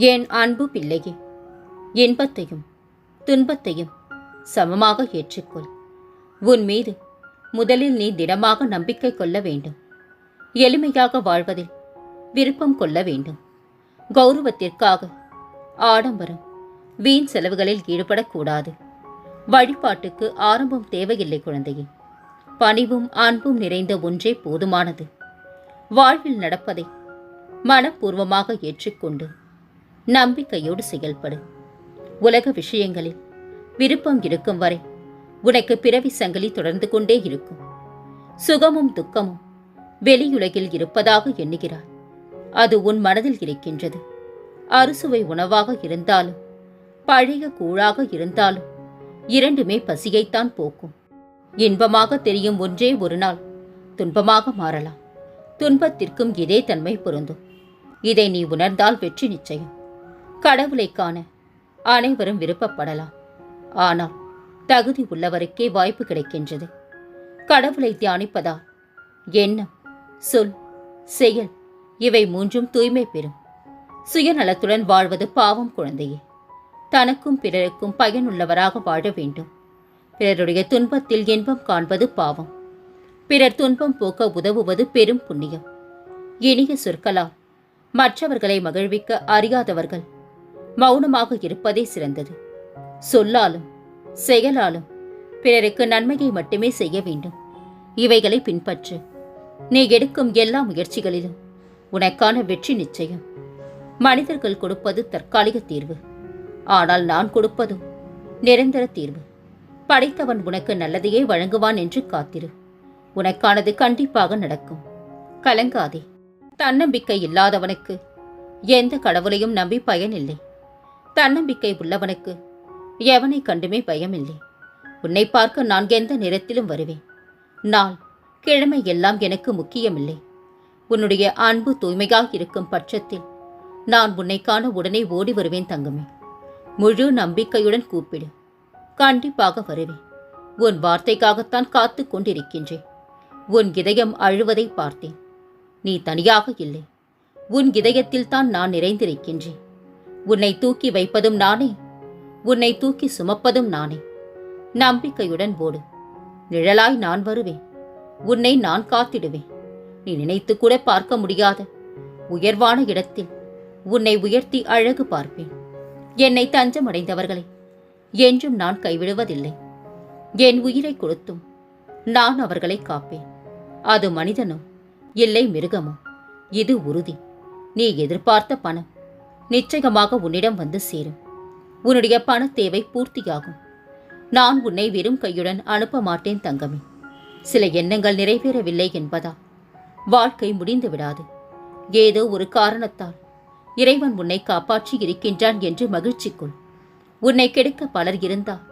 என் அன்பு பிள்ளையே? இன்பத்தையும் துன்பத்தையும் சமமாக ஏற்றுக்கொள். உன் மீது முதலில் நீ திடமாக நம்பிக்கை கொள்ள வேண்டும். எளிமையாக வாழ்வதில் விருப்பம் கொள்ள வேண்டும். கௌரவத்திற்காக ஆடம்பரம் வீண் செலவுகளில் ஈடுபடக்கூடாது. வழிபாட்டுக்கு ஆரம்பம் தேவையில்லை குழந்தையே. பணிவும் அன்பும் நிறைந்த ஒன்றே போதுமானது. வாழ்வில் நடப்பதை மனப்பூர்வமாக ஏற்றுக்கொண்டு நம்பிக்கையோடு செயல்படு. உலக விஷயங்களில் விருப்பம் இருக்கும் வரை உனக்கு பிறவி சங்கிலி தொடர்ந்து கொண்டே இருக்கும். சுகமும் துக்கமும் வெளியுலகில் இருப்பதாக எண்ணுகிறாய். அது உன் மனதில் இருக்கின்றது. அறுசுவை உணவாக இருந்தாலும் பழைய கூழாக இருந்தாலும் இரண்டுமே பசியைத்தான் போக்கும். இன்பமாக தெரியும் ஒன்றே ஒரு நாள் துன்பமாக மாறலாம். துன்பத்திற்கும் இதே தன்மை பொருந்தும். இதை நீ உணர்ந்தால் வெற்றி நிச்சயம். கடவுளை காண அனைவரும் விருப்பப்படலாம். ஆனால் தகுதி உள்ளவருக்கே வாய்ப்பு கிடைக்கின்றது. கடவுளை தியானிப்பதால் எண்ணம் சொல் செயல் இவை மூன்றும் தூய்மை பெறும். சுயநலத்துடன் வாழ்வது பாவம் குழந்தையே. தனக்கும் பிறருக்கும் பயனுள்ளவராக வாழ வேண்டும். பிறருடைய துன்பத்தில் இன்பம் காண்பது பாவம். பிறர் துன்பம் போக்க உதவுவது பெரும் புண்ணியம். இனிய சொற்களால் மற்றவர்களை மகிழ்விக்க அறியாதவர்கள் மௌனமாக இருப்பதே சிறந்தது. சொல்லாலும் செயலாலும் பிறருக்கு நன்மையை மட்டுமே செய்ய வேண்டும். இவைகளை பின்பற்று. நீ எடுக்கும் எல்லா முயற்சிகளிலும் உனக்கான வெற்றி நிச்சயம். மனிதர்கள் கொடுப்பது தற்காலிக தீர்வு. ஆனால் நான் கொடுப்பதும் நிரந்தர தீர்வு. படைத்தவன் உனக்கு நல்லதையே வழங்குவான் என்று காத்திரு. உனக்கானது கண்டிப்பாக நடக்கும். கலங்காதே. தன்னம்பிக்கை இல்லாதவனுக்கு எந்த கடவுளையும் நம்பி பயனில்லை. தன்னம்பிக்கை உள்ளவனுக்கு. எவனை கண்டுமே பயமில்லை. உன்னை பார்க்க நான் எந்த நேரத்திலும் வருவேன். நாள் கிழமை எல்லாம் எனக்கு முக்கியமில்லை. உன்னுடைய அன்பு தூய்மையாக இருக்கும் பட்சத்தில் நான் உன்னை காண உடனே ஓடி வருவேன் தங்கமே. முழு நம்பிக்கையுடன் கூப்பிடு. கண்டிப்பாக வருவேன். உன் வார்த்தைக்காகத்தான் காத்து கொண்டிருக்கின்றேன். உன் இதயம் அழுவதை பார்த்தேன். நீ தனியாக இல்லை. உன் இதயத்தில் தான் நான் நிறைந்திருக்கின்றேன். உன்னை தூக்கி வைப்பதும் நானே. உன்னை தூக்கி சுமப்பதும் நானே. நம்பிக்கையுடன் ஓடு. நிழலாய் நான் வருவேன். உன்னை நான் காத்திடுவேன். நீ நினைத்து கூட பார்க்க முடியாத. உயர்வான இடத்தில் உன்னை உயர்த்தி அழகு பார்ப்பேன். என்னை தஞ்சமடைந்தவர்களை என்றும் நான் கைவிடுவதில்லை. என் உயிரை கொடுத்தும் நான் அவர்களை காப்பேன். அது மனிதனோ இல்லை மிருகமோ இது உறுதி. நீ எதிர்பார்த்த பணம் நிச்சயமாக உன்னிடம் வந்து சேரும். உன்னுடைய பண தேவை பூர்த்தியாகும். நான் உன்னை வெறும் கையுடன் அனுப்ப மாட்டேன் தங்கமே. சில எண்ணங்கள் நிறைவேறவில்லை என்பதா? வாழ்க்கை முடிந்து விடாது ஏதோ ஒரு காரணத்தால். இறைவன் உன்னை காப்பாற்றி இருக்கின்றான் என்று மகிழ்ச்சிக்குள். உன்னை கெடுக்க பலர் இருந்தால்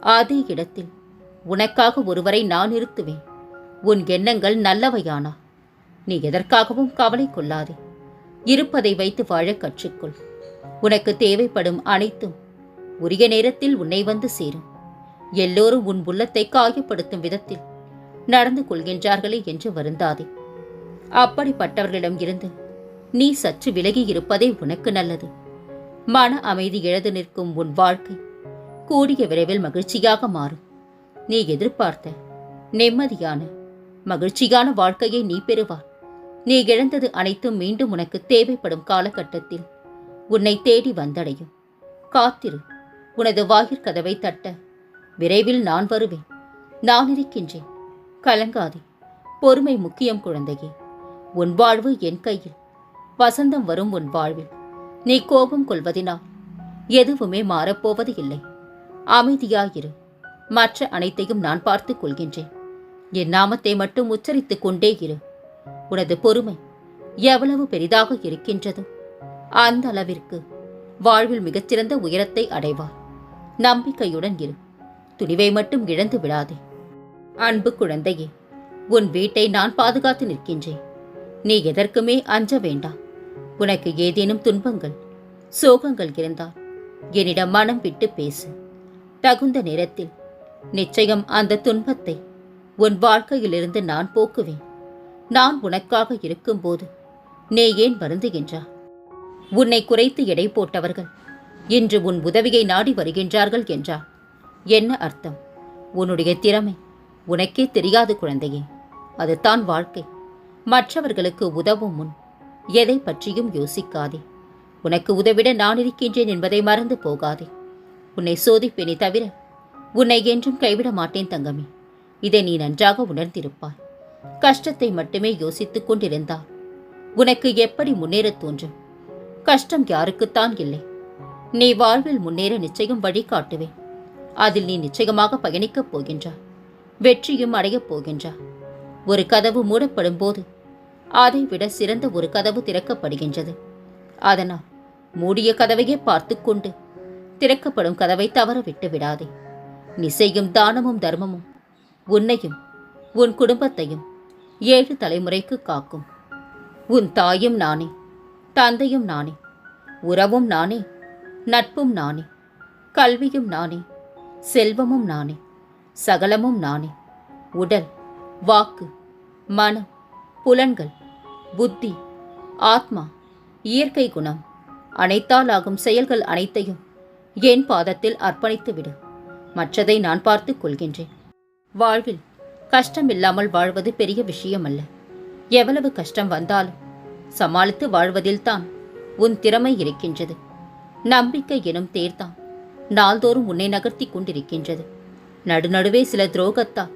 அதே இடத்தில் உனக்காக ஒருவரை நான் நிறுத்துவேன். உன் எண்ணங்கள் நல்லவையானா? நீ எதற்காகவும் கவலை கொள்ளாதே. இருப்பதை வைத்து வாழ கற்றுக்கொள். உனக்கு தேவைப்படும் அனைத்தும் உரிய நேரத்தில் உன்னை வந்து சேரும். எல்லோரும் உன் உள்ளத்தை காயப்படுத்தும் விதத்தில் நடந்து கொள்கின்றார்களே என்று வருந்தாதே. அப்படிப்பட்டவர்களிடம் இருந்து நீ சற்று விலகி இருப்பதே உனக்கு நல்லது. மன அமைதி எழுது நிற்கும் உன் வாழ்க்கை கூடிய விரைவில் மகிழ்ச்சியாக மாறும். நீ எதிர்பார்த்த நிம்மதியான மகிழ்ச்சியான வாழ்க்கையை நீ பெறுவார் நீ இழந்தது அனைத்தும் மீண்டும் உனக்கு தேவைப்படும் காலகட்டத்தில். உன்னை தேடி வந்தடையும். காத்திரு. உனது வாயிற்கதவை தட்ட. விரைவில் நான் வருவேன். நான் இருக்கின்றேன். கலங்காதே. பொறுமை முக்கியம் குழந்தையே. உன் வாழ்வு என் கையில். வசந்தம் வரும் உன் வாழ்வில். நீ கோபம் கொள்வதினால். எதுவுமே மாறப்போவது இல்லை. அமைதியாயிரு. மற்ற அனைத்தையும் நான் பார்த்துக் கொள்கின்றேன். என் நாமத்தை மட்டும் உச்சரித்துக் கொண்டே இரு. உனது பொறுமை எவ்வளவு பெரிதாக இருக்கின்றதோ? அந்த அளவிற்கு வாழ்வில் மிகச்சிறந்த உயரத்தை அடைவார். நம்பிக்கையுடன் இரு. துணிவை மட்டும் இழந்து விடாதே. அன்பு குழந்தையே உன் வீட்டை நான் பாதுகாத்து நிற்கின்றேன். நீ எதற்குமே அஞ்ச வேண்டாம். உனக்கு ஏதேனும் துன்பங்கள் சோகங்கள் இருந்தால் என்னிடம் மனம் விட்டு பேசு. தகுந்த நேரத்தில் நிச்சயம் அந்த துன்பத்தை உன் வாழ்க்கையிலிருந்து நான் போக்குவேன். நான் உனக்காக இருக்கும்போது நீ ஏன் வருந்துகின்றா உன்னை குறைத்து எடை போட்டவர்கள் இன்று உன் உதவியை நாடி வருகின்றார்கள் என்றார். என்ன அர்த்தம்? உன்னுடைய திறமை உனக்கே தெரியாது குழந்தையே. அதுதான் வாழ்க்கை. மற்றவர்களுக்கு உதவும் முன் எதை பற்றியும் யோசிக்காதே. உனக்கு உதவிட நான் இருக்கின்றேன் என்பதை மறந்து போகாதே. உன்னை சோதிப்பேனே தவிர உன்னை என்றும் கைவிட மாட்டேன் தங்கமே. இதை நீ நன்றாக உணர்ந்திருப்பாய். கஷ்டத்தை மட்டுமே யோசித்துக் கொண்டிருந்தாள். உனக்கு எப்படி முன்னேறத் தோன்றும்? கஷ்டம் யாருக்குத்தான் இல்லை. நீ வாழ்வில் முன்னேற நிச்சயம் வழி காட்டுவேன். அதில் நீ நிச்சயமாக பயணிக்கப் போகின்றாய். வெற்றியும் அடையப் போகின்றாய். ஒரு கதவு மூடப்படும் போது அதை விட சிறந்த ஒரு கதவு திறக்கப்படுகின்றது. அதனால் மூடிய கதவையே பார்த்து கொண்டு திறக்கப்படும் கதவை தவற விட்டு விடாதே. நீ செய்யும் தானமும் தர்மமும் உன்னையும் உன் குடும்பத்தையும் ஏழு தலைமுறைக்கு காக்கும். உன் தாயும் நானே தந்தையும் நானே உறவும் நானே நட்பும் நானே கல்வியும் நானே செல்வமும் நானே சகலமும் நானே. உடல் வாக்கு மனம் புலன்கள் புத்தி ஆத்மா இயற்கை குணம் அனைத்தால் ஆகும் செயல்கள் அனைத்தையும் என் பாதத்தில் அர்ப்பணித்து விடு மற்றதை நான் பார்த்துக் கொள்கின்றேன். வாழ்வில் கஷ்டம் இல்லாமல் வாழ்வது பெரிய விஷயம் அல்ல எவ்வளவு கஷ்டம் வந்தாலும் சமாளித்து வாழ்வதில்தான் உன் திறமை இருக்கின்றது. நம்பிக்கை எனும் தேர்தான் நாள்தோறும் உன்னை நகர்த்தி கொண்டிருக்கின்றது. நடுநடுவே சில துரோகத்தால்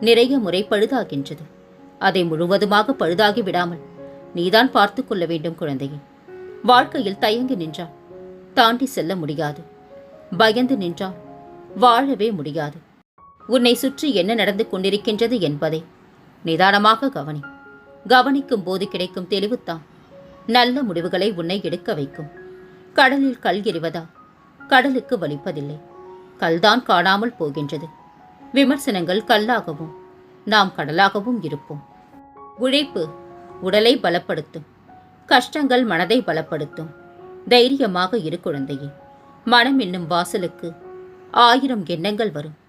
நிறைய முறை பழுதாகின்றது. அதை முழுவதுமாக பழுதாகி விடாமல் நீதான் பார்த்து கொள்ள வேண்டும் குழந்தையே. வாழ்க்கையில் தயங்கி நின்றால் தாண்டி செல்ல முடியாது. பயந்து நின்றால் வாழவே முடியாது. உன்னை சுற்றி என்ன நடந்து கொண்டிருக்கின்றது என்பதை நிதானமாக கவனி. கவனிக்கும் போது கிடைக்கும் தெளிவுத்தான். நல்ல முடிவுகளை உன்னை எடுக்க வைக்கும். கடலில் கல் எறிவதா? கடலுக்கு வலிப்பதில்லை. கல்தான் காணாமல் போகின்றது. விமர்சனங்கள் கல்லாகவும் நாம் கடலாகவும் இருப்போம். உழைப்பு உடலை பலப்படுத்தும். கஷ்டங்கள் மனதை பலப்படுத்தும். தைரியமாக இரு குழந்தையே. மனம் என்னும் வாசலுக்கு ஆயிரம் எண்ணங்கள் வரும்.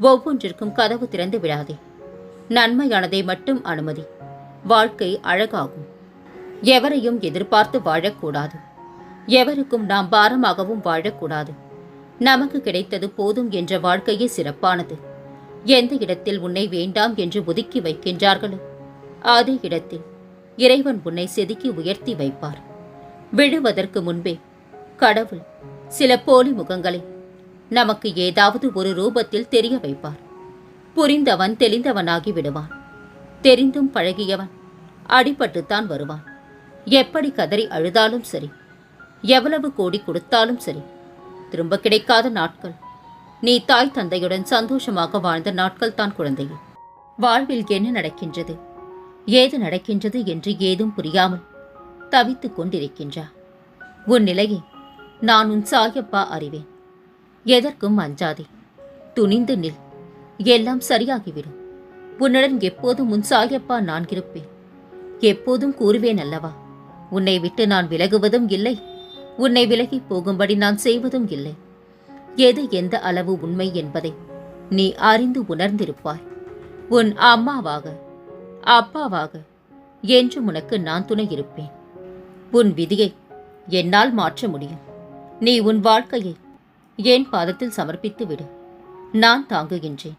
ஒவ்வொன்றிற்கும் கதவு திறந்து விடாதே. நன்மையானதை மட்டும் அனுமதி. வாழ்க்கை அழகாகும். எவரையும் எதிர்பார்த்து வாழக்கூடாது. எவருக்கும் நாம் பாரமாகவும் வாழக்கூடாது. நமக்கு கிடைத்தது போதும் என்ற வாழ்க்கையே சிறப்பானது. எந்த இடத்தில் உன்னை வேண்டாம் என்று ஒதுக்கி வைக்கின்றார்களோ அதே இடத்தில் இறைவன் உன்னை செதுக்கி உயர்த்தி வைப்பார். விழுவதற்கு முன்பே கடவுள் சில போலி முகங்களை நமக்கு ஏதாவது ஒரு ரூபத்தில் தெரிய வைப்பார். புரிந்தவன் தெளிந்தவனாகி விடுவான் தெரிந்தும் பழகியவன் அடிபட்டுத்தான் வருவான். எப்படி கதறி அழுதாலும் சரி எவ்வளவு கோடி கொடுத்தாலும் சரி திரும்ப கிடைக்காத நாட்கள். நீ தாய் தந்தையுடன் சந்தோஷமாக வாழ்ந்த நாட்கள் தான் குழந்தையே. வாழ்வில் என்ன நடக்கின்றது? ஏது நடக்கின்றது என்று ஏதும் புரியாமல் தவித்துக் கொண்டிருக்கின்றா உன் நிலையை நான் உன் சாயப்பா அறிவேன். எதற்கும் அஞ்சாதே. துணிந்து நில். எல்லாம் சரியாகிவிடும். உன்னுடன் எப்போதும் உன் சாயப்பா நான் இருப்பேன். எப்போதும் கூறுவேன் அல்லவா? உன்னை விட்டு நான் விலகுவதும் இல்லை. உன்னை விலகி போகும்படி நான் செய்வதும் இல்லை. எது எந்த அளவு உண்மை என்பதை நீ அறிந்து உணர்ந்திருப்பாய். உன் அம்மாவாக அப்பாவாக என்றும் உனக்கு நான் துணை இருப்பேன். உன் விதியை என்னால் மாற்ற முடியும். நீ உன் வாழ்க்கையை என் பாதத்தில் சமர்ப்பித்து விடு. நான் தாங்குகின்றேன்.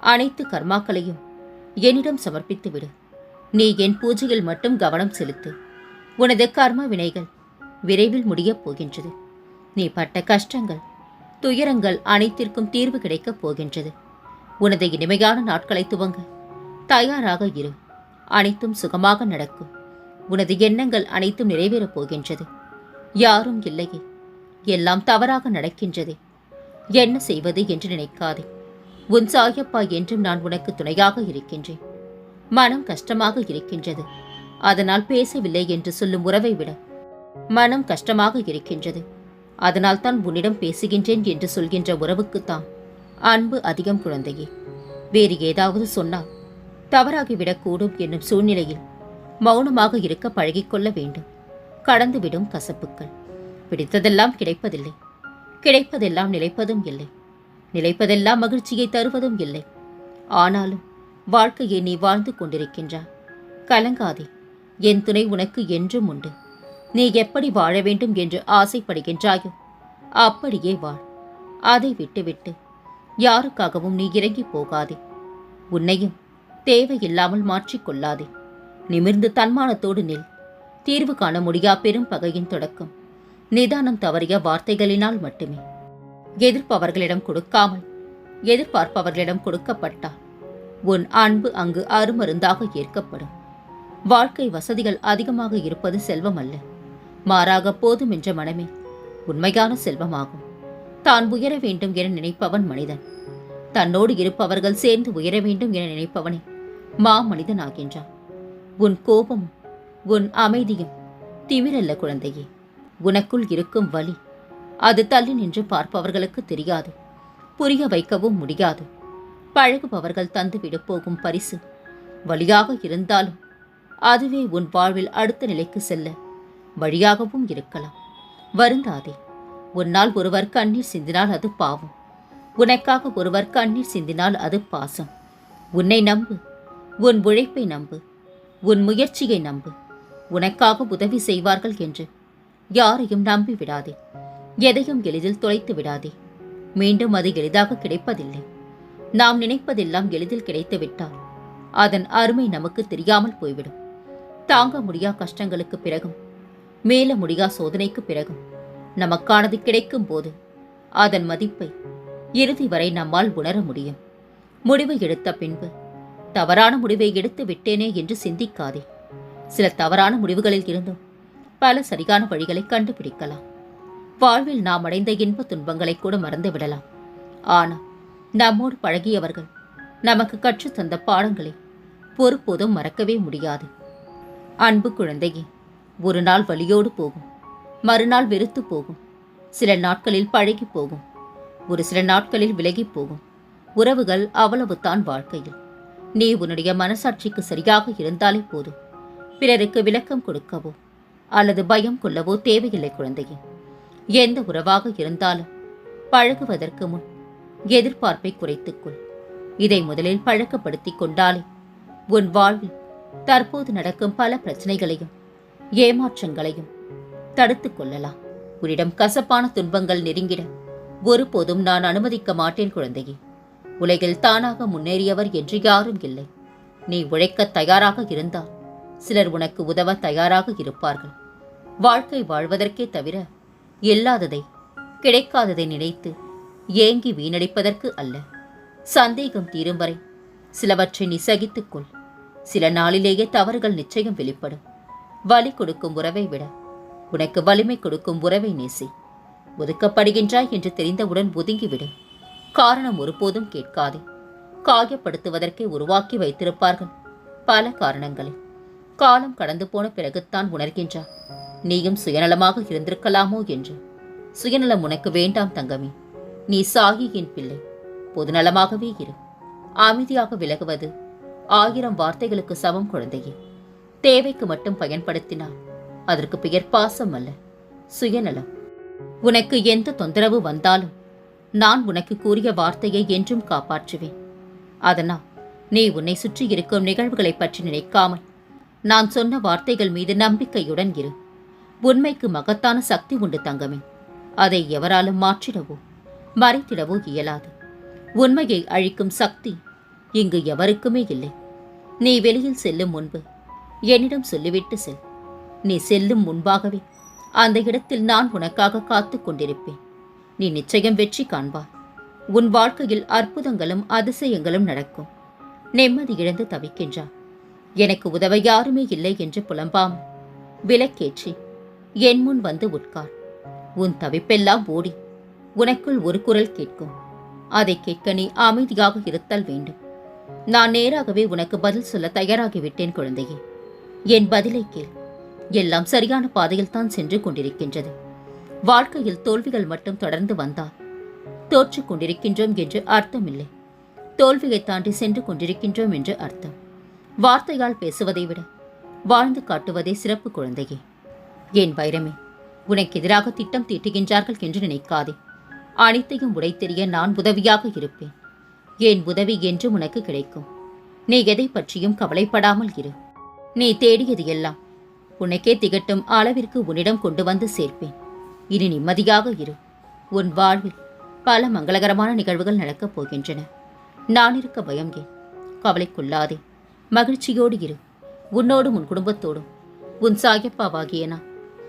அனைத்து கர்மாக்களையும் என்னிடம் சமர்ப்பித்து விடு. நீ என் பூஜையில் மட்டும் கவனம் செலுத்து. உனது கர்ம வினைகள் விரைவில் முடியப் போகின்றது. நீ பட்ட கஷ்டங்கள் துயரங்கள் அனைத்திற்கும் தீர்வு கிடைக்கப் போகின்றது. உனது இனிமையான நாட்களை துவங்க தயாராக இரு. அனைத்தும் சுகமாக நடக்கும். உனது எண்ணங்கள் அனைத்தும் நிறைவேறப் போகின்றது. யாரும் இல்லையே. எல்லாம் தவறாக நடக்கின்றதே. என்ன செய்வது என்று நினைக்காதே. உன் சாயப்பா என்றும் நான் உனக்கு துணையாக இருக்கின்றேன். மனம் கஷ்டமாக இருக்கின்றது. அதனால் பேசவில்லை என்று சொல்லும் உறவை விட மனம் கஷ்டமாக இருக்கின்றது. அதனால் தான் உன்னிடம் பேசுகின்றேன் என்று சொல்கின்ற உறவுக்குத்தான் அன்பு அதிகம் குழந்தையே. வேறு ஏதாவது சொன்னால் தவறாகிவிடக்கூடும் என்னும் சூழ்நிலையில் மௌனமாக இருக்க பழகிக்கொள்ள வேண்டும். கடந்துவிடும் கசப்புக்கள். பிடித்ததெல்லாம் கிடைப்பதில்லை. கிடைப்பதெல்லாம் நிலைப்பதும் இல்லை. நிலைப்பதெல்லாம் மகிழ்ச்சியை தருவதும் இல்லை. ஆனாலும் வாழ்க்கையை நீ வாழ்ந்து கொண்டிருக்கின்றாய். கலங்காதே. என் துணை உனக்கு என்றும் உண்டு. நீ எப்படி வாழ வேண்டும் என்று ஆசைப்படுகின்றாயோ அப்படியே வாழ். அதை விட்டுவிட்டு யாருக்காகவும் நீ இறங்கி போகாதே. உன்னையும் தேவையில்லாமல் மாற்றிக்கொள்ளாதே நிமிர்ந்து தன்மானத்தோடு நில். தீர்வு காண முடியா பெரும் பகையின் தொடக்கம். நிதானம் தவறிய வார்த்தைகளினால் மட்டுமே. எதிர்ப்பவர்களிடம் கொடுக்காமல் எதிர்பார்ப்பவர்களிடம் கொடுக்கப்பட்டால் உன் அன்பு அங்கு அருமருந்தாக ஏற்கப்படும். வாழ்க்கை வசதிகள் அதிகமாக இருப்பது செல்வம் அல்ல மாறாக போதும் என்ற மனமே உண்மையான செல்வமாகும். தான் உயர வேண்டும் என நினைப்பவன் மனிதன். தன்னோடு இருப்பவர்கள் சேர்ந்து உயர வேண்டும் என நினைப்பவனே மா மனிதனாகின்றான் உன் கோபமும் உன் அமைதியும் திமிரல்ல குழந்தையே. உனக்குள் இருக்கும் வலி. அது தள்ளி நின்று பார்ப்பவர்களுக்கு தெரியாது. புரிய வைக்கவும் முடியாது. பழகுபவர்கள் தந்துவிடு போகும் பரிசு வழியாக இருந்தாலும் அதுவே உன் வாழ்வில் அடுத்த நிலைக்கு செல்ல வழியாகவும் இருக்கலாம். வருந்தாதே உன்னால் ஒருவர் கண்ணீர் சிந்தினால் அது பாவம். உனக்காக ஒருவர் கண்ணீர் சிந்தினால் அது பாசம். உன்னை நம்பு உன் உழைப்பை நம்பு உன் முயற்சியை நம்பு. உனக்காக உதவி செய்வார்கள் என்று யாரையும் நம்பி விடாதே எதையும் எளிதில் தொலைத்து விடாதே. மீண்டும் அது எளிதாக கிடைப்பதில்லை. நாம் நினைப்பதெல்லாம் எளிதில் கிடைத்துவிட்டால் அதன் அருமை நமக்கு தெரியாமல் போய்விடும். தாங்க முடியா கஷ்டங்களுக்கு பிறகும் மேல முடியா சோதனைக்கு பிறகும் நமக்கானது கிடைக்கும் போது அதன் மதிப்பை இறுதி வரை நம்மால் உணர முடியும். முடிவு எடுத்த பின்பு தவறான முடிவை எடுத்து விட்டேனே என்று சிந்திக்காதே. சில தவறான முடிவுகளில் இருந்தும் பல சரியான வழிகளை கண்டுபிடிக்கலாம். வாழ்வில் நாம் அடைந்த இன்ப துன்பங்களை கூட மறந்து விடலாம். ஆனால் நம்மோடு பழகியவர்கள் நமக்கு கற்றுத் தந்த பாடங்களை பொறுப்போதும் மறக்கவே முடியாது. அன்பு குழந்தையே ஒரு நாள் வழியோடு போகும் மறுநாள் வெறுத்து போகும் சில நாட்களில் பழகி போகும் ஒரு சில நாட்களில் விலகி போகும். உறவுகள் அவ்வளவுதான் வாழ்க்கையில். நீ உன்னுடைய மனசாட்சிக்கு சரியாக இருந்தாலே போதும். பிறருக்கு விளக்கம் கொடுக்கவோ அல்லது பயம் கொள்ளவோ தேவையில்லை குழந்தையே. எந்த உறவாக இருந்தாலும் பழகுவதற்கு முன் எதிர்பார்ப்பை குறைத்துக்கொள் இதை முதலில் பழக்கப்படுத்திக் கொண்டாலே உன் வாழ்வில் தற்போது நடக்கும் பல பிரச்சனைகளையும் ஏமாற்றங்களையும் தடுத்துக் கொள்ளலாம். உன்னிடம் கசப்பான துன்பங்கள் நெருங்கிட ஒருபோதும் நான் அனுமதிக்க மாட்டேன் குழந்தையே. உலகில் தானாக முன்னேறியவர் என்று யாரும் இல்லை. நீ உழைக்க தயாராக இருந்தால் சிலர் உனக்கு உதவ தயாராக இருப்பார்கள். வாழ்க்கை வாழ்வதற்கே தவிர இல்லாததை கிடைக்காததை நினைத்து ஏங்கி வீணடிப்பதற்கு அல்ல. சந்தேகம் தீரும் வரை சிலவற்றை நீ சகித்துக்கொள் சில நாளிலேயே தவறுகள் நிச்சயம் வெளிப்படும். வலி கொடுக்கும் உறவை விட உனக்கு வலிமை கொடுக்கும் உறவை நேசி. ஒதுக்கப்படுகின்றாய் என்று தெரிந்தவுடன் ஒதுங்கிவிடு. காரணம் ஒருபோதும் கேட்காதே. காயப்படுத்துவதற்கே உருவாக்கி வைத்திருப்பார்கள். பல காரணங்களை. காலம் கடந்து போன பிறகுத்தான் உணர்கின்றார் நீயும் சுயநலமாக இருந்திருக்கலாமோ என்று. சுயநலம் உனக்கு வேண்டாம் தங்கமே. நீ சாகியின் பிள்ளை. பொதுநலமாகவே இரு. அமைதியாக விலகுவது ஆயிரம் வார்த்தைகளுக்கு சமம் குழந்தையே. தேவைக்கு மட்டும் பயன்படுத்தினால் அதற்கு பெயர் பாசம் அல்ல சுயநலம். உனக்கு எந்த தொந்தரவு வந்தாலும் நான் உனக்கு கூறிய வார்த்தையை என்றும் காப்பாற்றுவேன். அதனால் நீ உன்னை சுற்றி இருக்கும் நிகழ்வுகளைப் பற்றி நினைக்காமல் நான் சொன்ன வார்த்தைகள் மீது நம்பிக்கையுடன் இரு. உண்மைக்கு மகத்தான சக்தி உண்டு தங்கமே. அதை எவராலும் மாற்றிடவோ மறைத்திடவோ இயலாது. உண்மையை அழிக்கும் சக்தி இங்கு எவருக்குமே இல்லை. நீ வெளியில் செல்லும் முன்பு என்னிடம் சொல்லிவிட்டு செல். நீ செல்லும் முன்பாகவே அந்த இடத்தில் நான் உனக்காக காத்து கொண்டிருப்பேன். நீ நிச்சயம் வெற்றி காண்பாய் உன் வாழ்க்கையில் அற்புதங்களும் அதிசயங்களும் நடக்கும். நிம்மதி இழந்து தவிக்கின்றாய் எனக்கு உதவ யாருமே இல்லை என்று புலம்பாம் விலக்கேற்றி என் முன் வந்து உட்கார். உன் தவிப்பெல்லாம் ஓடி. உனக்குள் ஒரு குரல் கேட்கும். அதை கேட்க நீ அமைதியாக இருத்தல் வேண்டும். நான் நேராகவே உனக்கு பதில் சொல்ல தயாராகிவிட்டேன் குழந்தையே. என் பதிலை கேள். எல்லாம் சரியான பாதையில் தான் சென்று கொண்டிருக்கின்றது. வாழ்க்கையில் தோல்விகள் மட்டும் தொடர்ந்து வந்தால் தோற்றுக் கொண்டிருக்கின்றோம் என்று அர்த்தமில்லை. தோல்வியை தாண்டி சென்று கொண்டிருக்கின்றோம் என்று அர்த்தம். வார்த்தையால் பேசுவதை விட வாழ்ந்து காட்டுவதே சிறப்பு குழந்தையே. என் வைரமே உனக்கு எதிராக திட்டம் தீட்டுகின்றார்கள் என்று நினைக்காதே. அனைத்தையும் உடைத்தெறிய நான் உதவியாக இருப்பேன். என் உதவி என்றும் உனக்கு கிடைக்கும். நீ எதை பற்றியும் கவலைப்படாமல் இரு. நீ தேடியது எல்லாம் உனக்கே திகட்டும் அளவிற்கு உன்னிடம் கொண்டு வந்து சேர்ப்பேன். இனி நிம்மதியாக இரு. உன் வாழ்வில் பல மங்களகரமான நிகழ்வுகள் நடக்கப் போகின்றன. நான் இருக்க பயம் ஏன்? கவலைக்குள்ளாதே. மகிழ்ச்சியோடு இரு. உன்னோடும் உன் குடும்பத்தோடும். உன் சாயப்பாவாகிய நான்